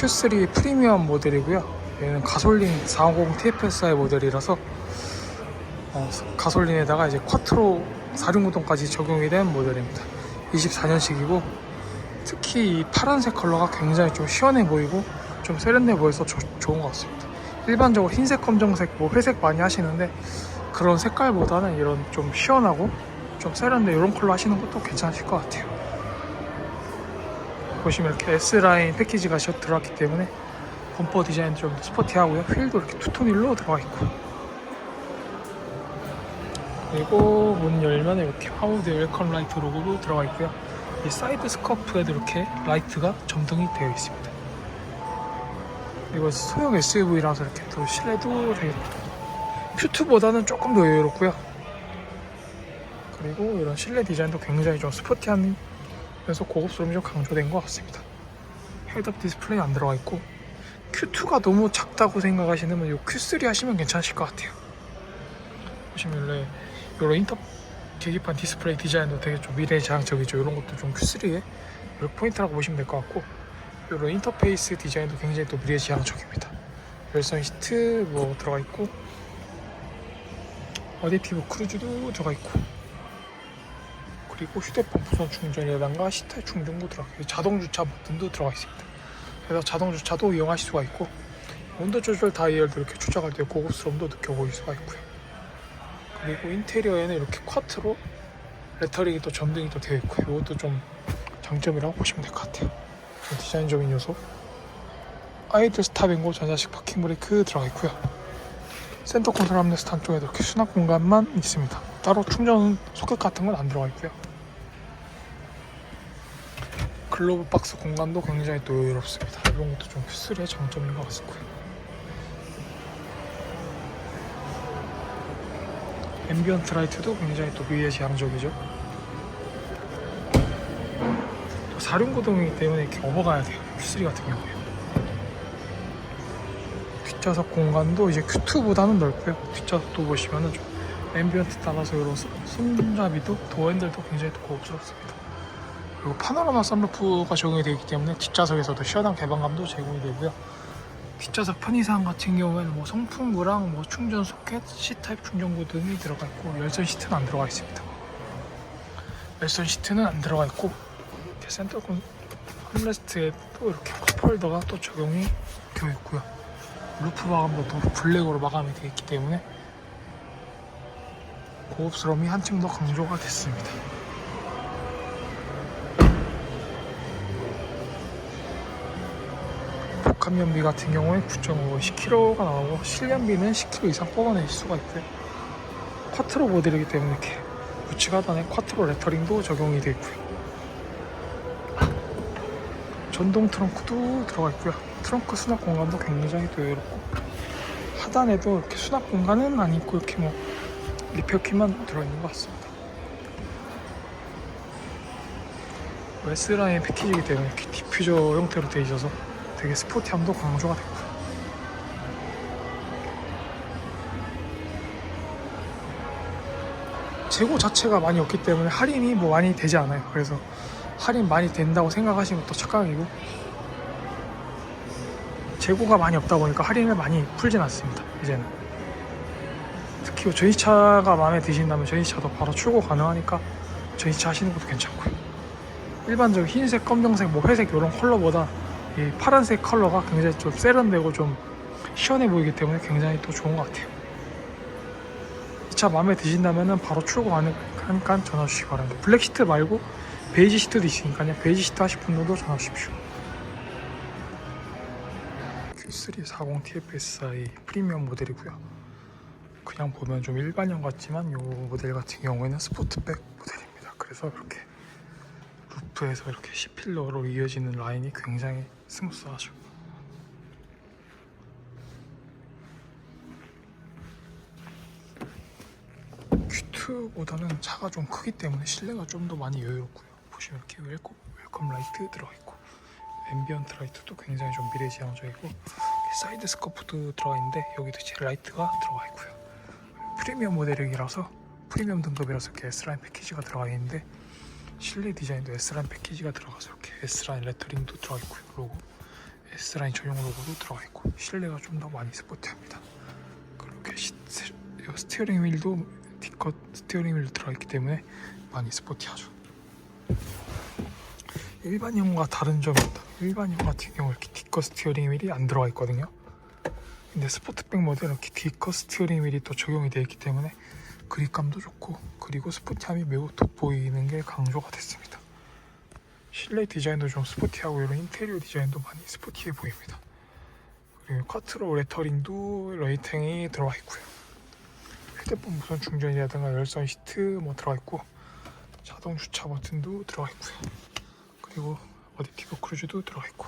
Q3 프리미엄 모델이고요. 얘는 가솔린 450 TFSI 모델이라서 어, 가솔린에다가 이제 쿼트로 4륜구동까지 적용이 된 모델입니다. 24년식이고 특히 이 파란색 컬러가 굉장히 좀 시원해 보이고 좀 세련돼 보여서 조- 좋은 것 같습니다. 일반적으로 흰색, 검정색, 뭐 회색 많이 하시는데 그런 색깔보다는 이런 좀 시원하고 좀 세련돼 이런 컬러 하시는 것도 괜찮으실 것 같아요. 보시면 이렇게 S라인 패키지가 셔 들어왔기 때문에 범퍼 디자인 좀 스포티하고요. 휠도 이렇게 투톤 휠로 들어가 있고 그리고 문 열면 이렇게 하우드 웰컴 라이트 로고도 들어가 있고요. 이 사이드 스커프에도 이렇게 라이트가 점등이 되어 있습니다. 그리고 소형 SUV라서 이렇게 또 실내도 되게 q2보다는 조금 더 여유롭고요. 그리고 이런 실내 디자인도 굉장히 좀 스포티한 면서 고급스러움이 좀 강조된 것 같습니다. 헤드업 디스플레이 안 들어가 있고 Q2가 너무 작다고 생각하시는 분이 Q3 하시면 괜찮으실 것 같아요. 보시면 원래 이런 인터 계기판 디스플레이 디자인도 되게 좀 미래지향적이죠. 이런 것도 좀 Q3의 포인트라고 보시면 될 것 같고 이런 인터페이스 디자인도 굉장히 또 미래지향적입니다. 열선 시트 뭐 들어가 있고 어댑티브 크루즈도 들어가 있고 그리고 휴대폰 무선 충전이라든가 시타 충전도 들어가 있고 자동 주차 버튼도 들어가 있습니다. 그래서 자동 주차도 이용하실 수가 있고 온도 조절 다이얼도 이렇게 조작할 때 고급스러움도 느껴보일 수가 있고요. 그리고 인테리어에는 이렇게 쿼트로 레터링이 또 점등이 또 되어 있고 이것도 좀 장점이라고 보시면 될 것 같아요. 좀 디자인적인 요소. 아이들 스탑앤고 전자식 파킹 브레이크 들어가 있고요. 센터 컨트롤 암레스트 한쪽에도 이렇게 수납 공간만 있습니다. 따로 충전 소켓 같은 건 안 들어가 있고요. 글로브 박스 공간도 굉장히 또 여유롭습니다. 이런 것도 좀 Q3의 장점인 것 같고요. 앰비언트 라이트도 굉장히 또 미래지향적이죠. 또 사륜구동이기 때문에 이렇게 업어가야 돼요. Q3 같은 경우에. 뒷좌석 공간도 이제 Q2보다는 넓고요. 뒷좌석도 보시면은 좀 앰비언트 따라서 이런 손- 손잡이도 도어 핸들도 굉장히 또 고급스럽습니다. 그리고 파노라마 썬루프가 적용이 되기 때문에 뒷좌석에서도 시원한 개방감도 제공이 되고요. 뒷좌석 편의상 같은 경우에는 뭐 송풍구랑 뭐 충전 소켓, C타입 충전구 등이 들어가 있고 열선 시트는 안 들어가 있습니다. 열선 시트는 안 들어가 있고 이렇게 센터 콘 홈레스트에 또 이렇게 컵홀더가 또 적용이 되어 있고요. 루프 마감도 또 블랙으로 마감이 되어 있기 때문에 고급스러움이 한층 더 강조가 됐습니다. 복합연비 같은 경우에 9.5, 10kg가 나오고 실연비는 10kg 이상 뽑아낼 수가 있고요. 쿼트로 모델이기 때문에 이렇게 우측 하단에 쿼트로 레터링도 적용이 되어 있고요. 전동 트렁크도 들어가 있고요. 트렁크 수납 공간도 굉장히 또 여유롭고 하단에도 이렇게 수납 공간은 안 있고 이렇게 뭐 리페어키만 들어있는 것 같습니다. S라인 패키지이기 때문에 이렇게 디퓨저 형태로 되어 있어서 되게 스포티함도 강조가 됐고요. 재고 자체가 많이 없기 때문에 할인이 뭐 많이 되지 않아요. 그래서 할인 많이 된다고 생각하시면 또 착각이고 재고가 많이 없다 보니까 할인을 많이 풀진 않습니다. 이제는 특히 전시차가 마음에 드신다면 전시차도 바로 출고 가능하니까 전시차 하시는 것도 괜찮고요. 일반적인 흰색, 검정색, 뭐 회색 이런 컬러보다 이 파란색 컬러가 굉장히 좀 세련되고 좀 시원해 보이기 때문에 굉장히 또 좋은 것 같아요. 이 차 마음에 드신다면 바로 출고 가능하니까 전화 주시기 바랍니다. 블랙 시트 말고 베이지 시트도 있으니까요. 베이지 시트 하실 분들도 전화 주십시오. Q340 TFSI 프리미엄 모델이고요. 그냥 보면 좀 일반형 같지만 이 모델 같은 경우에는 스포트백 모델입니다. 그래서 이렇게 루프에서 이렇게 C필러로 이어지는 라인이 굉장히 스무스하죠. Q2보다는 차가 좀 크기 때문에 실내가 좀 더 많이 여유롭고요. 보시면 이렇게 웰컴, 웰컴 라이트 들어가 있고 앰비언트 라이트도 굉장히 좀 미래지향적이고 사이드 스커프도 들어가 있는데 여기도 이제 라이트가 들어가 있고요. 프리미엄 모델이라서 프리미엄 등급이라서 이렇게 S라인 패키지가 들어가 있는데 실내 디자인도 S라인 패키지가 들어가서 이렇게 S라인 레터링도 들어가 있고요. 로고 S라인 전용 로고도 들어가 있고 실내가 좀 더 많이 스포티합니다. 그렇게 스티어링 휠도 D컷 스티어링 휠도 들어가 있기 때문에 많이 스포티하죠. 일반형과 다른 점이 있다. 일반형 같은 경우 이렇게 D컷 스티어링 휠이 안 들어가 있거든요. 근데 스포트백 모델은 이렇게 D컷 스티어링 휠이 또 적용이 되어 있기 때문에 그립감도 좋고 그리고 스포티함이 매우 돋보이는 게 강조가 됐습니다. 실내 디자인도 좀 스포티하고 이런 인테리어 디자인도 많이 스포티해 보입니다. 그리고 커트로 레터링도 레이팅이 들어가 있고요. 휴대폰 무선 충전이라든가 열선 시트 뭐 들어가 있고 자동 주차 버튼도 들어가 있고요. 그리고 어댑티브 크루즈도 들어가 있고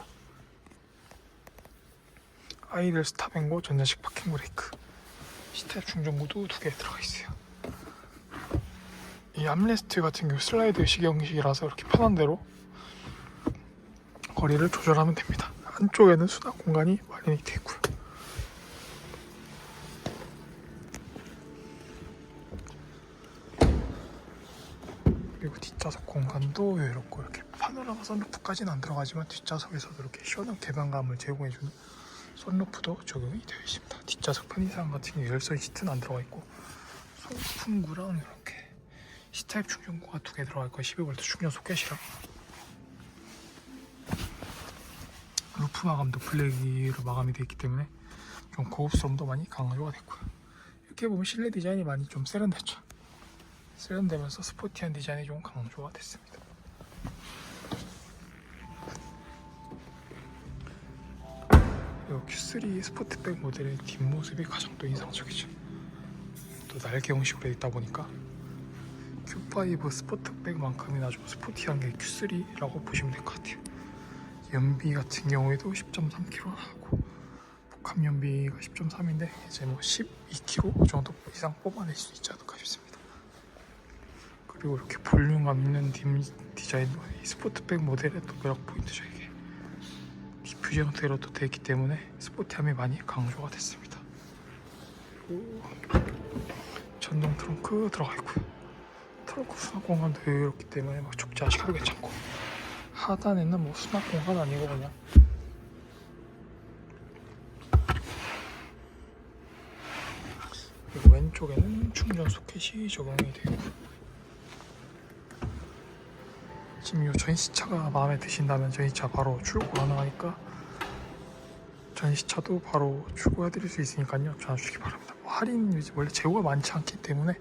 아이들 스탑앤고 전자식 파킹 브레이크 시트앱 충전구도 두 개 들어가 있어요. 이 암레스트 같은 경우 슬라이드 식 형식이라서 이렇게 편한 대로 거리를 조절하면 됩니다. 안쪽에는 수납 공간이 마련이 되어 있고요. 그리고 뒷좌석 공간도 여유롭고 이렇게 파노라마 선루프까지는 안 들어가지만 뒷좌석에서도 이렇게 시원한 개방감을 제공해주는 선루프도 적용이 되어 있습니다. 뒷좌석 편의상 같은 경우 열선 시트는 안 들어가 있고 송풍구랑 이렇게 C타입 충전구가 두 개 들어가 있고 12V 충전 소켓이랑 루프 마감도 블랙으로 마감이 되어 있기 때문에 좀 고급스러움도 많이 강조가 됐고요. 이렇게 보면 실내 디자인이 많이 좀 세련됐죠. 세련되면서 스포티한 디자인이 좀 강조가 됐습니다. 그리고 Q3 스포트백 모델의 뒷모습이 가장 또 인상적이죠. 또 날개 형식으로 있다 보니까 Q5 스포트백만큼이나 좀 스포티한 게 Q3라고 보시면 될 것 같아요. 연비 같은 경우에도 10.3kg 하고 복합 연비가 10.3인데 이제 뭐 12kg 정도 이상 뽑아낼 수 있지 않을까 싶습니다. 그리고 이렇게 볼륨감 있는 디, 디자인도 이 스포트백 모델의 또 매력 포인트죠 이게 디퓨저 형태로 또 되어 있기 때문에 스포티함이 많이 강조가 됐습니다. 전동 트렁크 들어가 있고요. 트렁크 수납 공간도 여유롭기 때문에 막 적재하시기도 괜찮고. 하단에는 뭐 수납 공간 아니고 그냥. 그리고 왼쪽에는 충전 소켓이 적용이 되고. 지금 이 전시차가 마음에 드신다면 전시차 바로 출고 가능하니까 전시차도 바로 출고해 드릴 수 있으니까요. 전화 주시기 바랍니다. 뭐 할인 원래 재고가 많지 않기 때문에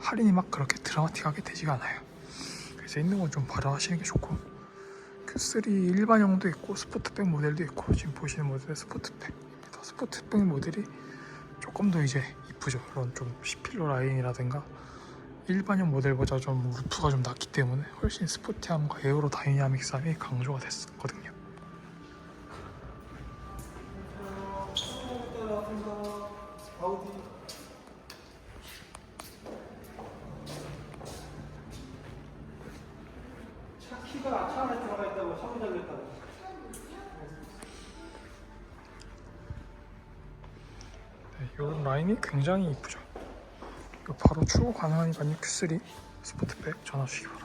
할인이 막 그렇게 드라마틱하게 되지가 않아요 그래서 있는 건좀 발휘하시는 게 좋고 Q3 일반형도 있고 스포트백 모델도 있고 지금 보시는 모델은 스포트백입니다. 스포트백 모델이 조금 더 이제 이쁘죠. 이런 좀 시필러 라인이라든가 일반형 모델보다 좀 루프가 좀 낮기 때문에 훨씬 스포티함과 에어로 다이나믹함이 강조가 됐거든요. 차 키가 차 안에 들어가 있다고 사고 달렸다고. 네, 이런 라인이 굉장히 이쁘죠. 바로 출고 가능하니까 요. Q3 스포트백 전화 주시기 바랍니다.